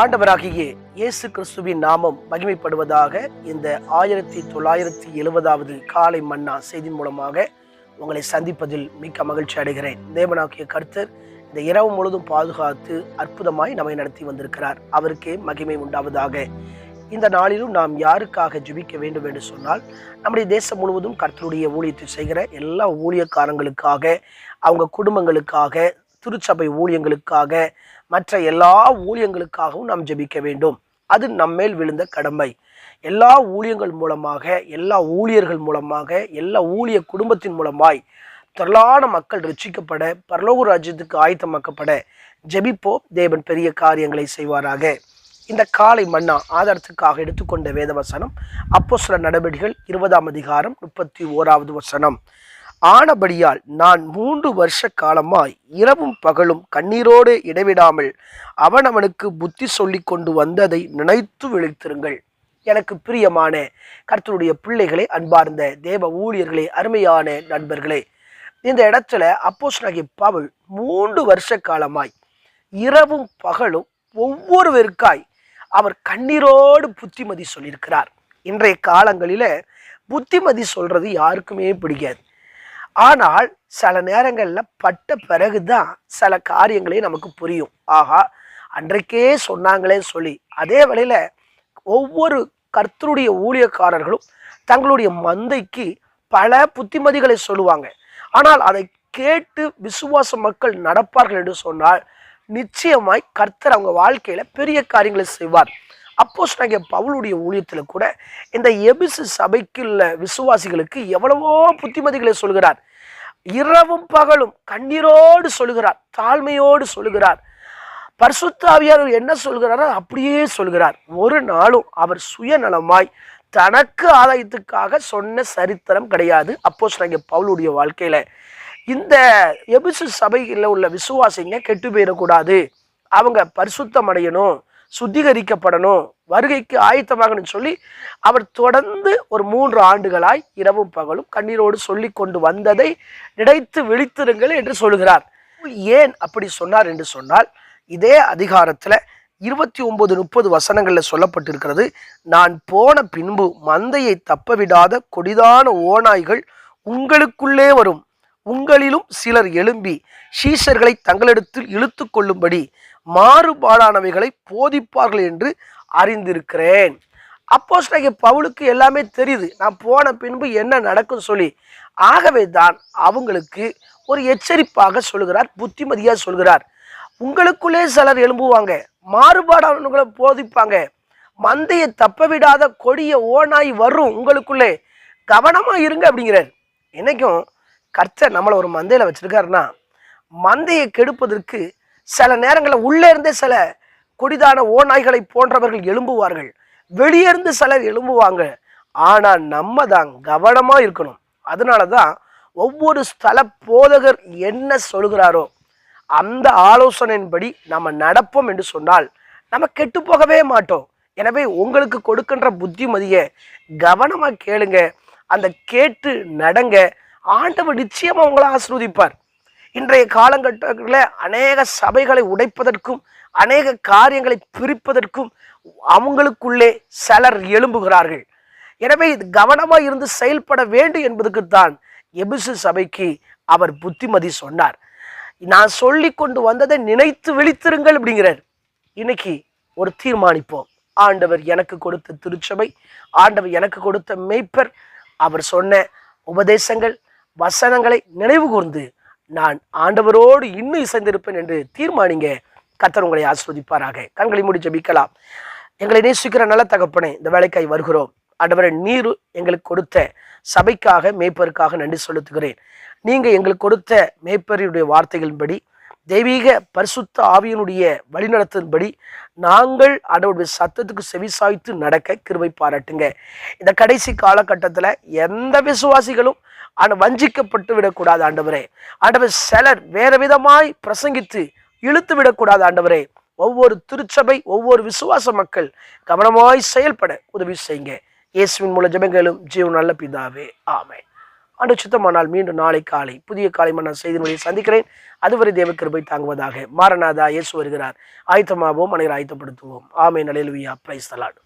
ஆண்டவராகிய இயேசு கிறிஸ்துவின் நாமம் மகிமைப்படுவதாக இந்த ஆயிரத்தி தொள்ளாயிரத்தி எழுபதாவது காலை மன்னா செய்தி மூலமாக உங்களை சந்திப்பதில் மிக்க மகிழ்ச்சி அடைகிறேன். தேவனாகிய கர்த்தர் இந்த இரவு முழுதும் பாதுகாத்து அற்புதமாய் நம்மை நடத்தி வந்திருக்கிறார். அவருக்கே மகிமை உண்டாவதாக. இந்த நாளிலும் நாம் யாருக்காக ஜெபிக்க வேண்டும் என்று சொன்னால் நம்முடைய தேசம் முழுவதும் கர்த்தருடைய ஊழியத்தை செய்கிற எல்லா ஊழியக்காரங்களுக்காக அவங்க குடும்பங்களுக்காக திருச்சபை ஊழியங்களுக்காக மற்ற எல்லா ஊழியங்களுக்காகவும் நாம் ஜெபிக்க வேண்டும். அது நம்மேல் விழுந்த கடமை. எல்லா ஊழியங்கள் மூலமாக எல்லா ஊழியர்கள் மூலமாக எல்லா ஊழிய குடும்பத்தின் மூலமாய் திரளான மக்கள் ரட்சிக்கப்பட பரலோக ராஜ்யத்துக்கு ஆயத்தமாக்கப்பட ஜெபிப்போ தேவன் பெரிய காரியங்களை செய்வாராக. இந்த காலை மன்னா ஆதாரத்துக்காக எடுத்துக்கொண்ட வேத வசனம் அப்போ சில நடவடிக்கைகள் இருபதாம் அதிகாரம் முப்பத்தி ஓராவது வசனம். ஆனபடியால் நான் மூன்று வருஷ காலமாய் இரவும் பகலும் கண்ணீரோடு இடைவிடாமல் அவன் அவனுக்கு புத்தி சொல்லி கொண்டு வந்ததை நினைத்து விழித்திருங்கள். எனக்கு பிரியமான கர்த்தருடைய பிள்ளைகளை அன்பார்ந்த தேவ ஊழியர்களே அருமையான நண்பர்களே இந்த இடத்துல அப்போஸ்தலனாகிய பவுல் மூன்று வருஷ காலமாய் இரவும் பகலும் ஒவ்வொருவருக்காய் அவர் கண்ணீரோடு புத்திமதி சொல்லியிருக்கிறார். இன்றைய காலங்களில் புத்திமதி சொல்றது யாருக்குமே பிடிக்காது. ஆனால் சில நேரங்களில் பட்ட பிறகுதான் சில காரியங்களே நமக்கு புரியும். ஆகா அன்றைக்கே சொன்னாங்களே சொல்லி. அதே வேளையில் ஒவ்வொரு கர்த்தருடைய ஊழியக்காரர்களும் தங்களுடைய மந்தைக்கு பல புத்திமதிகளை சொல்லுவாங்க. ஆனால் அதை கேட்டு விசுவாச மக்கள் நடப்பார்கள் என்று சொன்னால் நிச்சயமாய் கர்த்தர் அவங்க வாழ்க்கையில் பெரிய காரியங்களை செய்வார். அப்போஸ் நாங்கள் பவுலுடைய ஊழியத்தில் கூட இந்த எபிசு சபைக்குள்ள விசுவாசிகளுக்கு எவ்வளவோ புத்திமதிகளை சொல்கிறார். இரவும் பகலும் கண்ணீரோடு சொல்கிறார் தாழ்மையோடு சொல்கிறார். பரிசுத்தாவியார் என்ன சொல்கிறாரோ அப்படியே சொல்கிறார். ஒரு நாளும் அவர் சுயநலமாய் தனக்கு ஆதாயத்துக்காக சொன்ன சரித்திரம் கிடையாது. அப்போஸ் நாங்கள் பவுலுடைய வாழ்க்கையில் இந்த எபிசு சபையில் உள்ள விசுவாசிங்க கெட்டு போயிடக்கூடாது. அவங்க பரிசுத்தம் அடையணும் சுத்திகரிக்கப்படணும். வருகைக்கு ஆயத்தமாகணும்னு சொல்லி அவர் தொடர்ந்து ஒரு மூன்று ஆண்டுகளாய் இரவும் பகலும் கண்ணீரோடு சொல்லி கொண்டு வந்ததை நினைத்து விழித்திருங்கள் என்று சொல்கிறார். ஏன் அப்படி சொன்னார் என்று சொன்னால் இதே அதிகாரத்தில் இருபத்தி ஒன்பது முப்பது வசனங்களில் சொல்லப்பட்டிருக்கிறது நான் போன பின்பு மந்தையை தப்பவிடாத கொடிதான ஓநாய்கள் உங்களுக்குள்ளே வரும். உங்களிலும் சிலர் எழும்பி சீஷர்களை தங்களிடத்தில் இழுத்து கொள்ளும்படி மாறுபாடானவைகளை போதிப்பார்கள் என்று அறிந்திருக்கிறேன். அப்போஸ்தலனாகிய பவுலுக்கு எல்லாமே தெரியுது. நான் போன பின்பு என்ன நடக்கும் சொல்லி. ஆகவே தான் அவங்களுக்கு ஒரு எச்சரிப்பாக சொல்கிறார் புத்திமதியாக சொல்கிறார். உங்களுக்குள்ளே சிலர் எழும்புவாங்க மாறுபாடானவங்களை போதிப்பாங்க. மந்தையை தப்ப விடாத கொடிய ஓனாய் வரும் உங்களுக்குள்ளே. கவனமாக இருங்க அப்படிங்கிறார். என்னைக்கும் கர்த்தர் நம்மளை ஒரு மந்தையில் வச்சுருக்காருன்னா மந்தையை கெடுப்பதற்கு சில நேரங்களில் உள்ளே இருந்தே சில கொடிதான ஓநாய்களை போன்றவர்கள் எழும்புவார்கள். வெளியே இருந்து சிலர் எழும்புவாங்க. ஆனால் நம்ம தான் கவனமாக இருக்கணும். அதனால தான் ஒவ்வொரு ஸ்தல போதகர் என்ன சொல்கிறாரோ அந்த ஆலோசனையின்படி நம்ம நடப்போம் என்று சொன்னால் நம்ம கெட்டு போகவே மாட்டோம். எனவே உங்களுக்கு கொடுக்கின்ற புத்திமதியை கவனமாக கேளுங்க. அந்த கேட்டு நடங்க. ஆண்டவர் நிச்சயமாக உங்களை ஆசிர்வதிப்பார். இன்றைய காலகட்டங்களில் அநேக சபைகளை உடைப்பதற்கும் அநேக காரியங்களை பிரிப்பதற்கும் அவங்களுக்குள்ளே சிலர் எழும்புகிறார்கள். எனவே இது கவனமாக இருந்து செயல்பட வேண்டும் என்பதுக்குத்தான் எபிசு சபைக்கு அவர் புத்திமதி சொன்னார். நான் சொல்லி கொண்டு வந்ததை நினைத்து விழித்திருங்கள் அப்படிங்கிறார். இன்னைக்கு ஒரு தீர்மானிப்போம். ஆண்டவர் எனக்கு கொடுத்த திருச்சபை ஆண்டவர் எனக்கு கொடுத்த மெய்ப்பர் அவர் சொன்ன உபதேசங்கள் வசனங்களை நினைவு கூர்ந்து நான் ஆண்டவரோடு இன்னும் இசைந்திருப்பேன் என்று தீர்மானிங்க. கத்தர் உங்களை ஆஸ்வதிப்பாராக கண்களை மூடி ஜபிக்கலாம். எங்களை நேசிக்கிற நல்ல தகப்பனே இந்த வேலைக்காய் வருகிறோம். ஆண்டவரை நீர் எங்களுக்கு கொடுத்த சபைக்காக மேய்ப்பருக்காக நன்றி செலுத்துகிறேன். நீங்கள் எங்களுக்கு கொடுத்த மேய்ப்பருடைய வார்த்தைகளின்படி தெய்வீக பரிசுத்த ஆவியினுடைய வழிநடத்தின்படி நாங்கள் ஆண்டவருடைய சத்தத்துக்கு செவிசாய்த்து நடக்க கிருவை பாராட்டுங்க. இந்த கடைசி காலகட்டத்தில் எந்த விசுவாசிகளும் ஆனால் வஞ்சிக்கப்பட்டு விடக்கூடாது ஆண்டவரே. ஆண்டவர் சிலர் வேறு விதமாய் பிரசங்கித்து இழுத்து விடக்கூடாது ஆண்டவரே. ஒவ்வொரு திருச்சபை ஒவ்வொரு விசுவாச மக்கள் கவனமாய் செயல்பட உதவி செய்யுங்க. இயேசுவின் மூல ஜபங்களும் ஜீவன் நல்ல பிதாவே. ஆமை ஆண்டு சுத்தமானால் மீண்டும் நாளை காலை புதிய காலை மன்னா செய்தி மொழியை சந்திக்கிறேன். அதுவரை தேவ கிருபை தாங்குவதாக மாரநாதா இயேசு வருகிறார். ஆயத்தமாவோம் அனைவரை ஆயத்தப்படுத்துவோம். ஆமை நலையிலுவியா பிரைஸ் தலாடு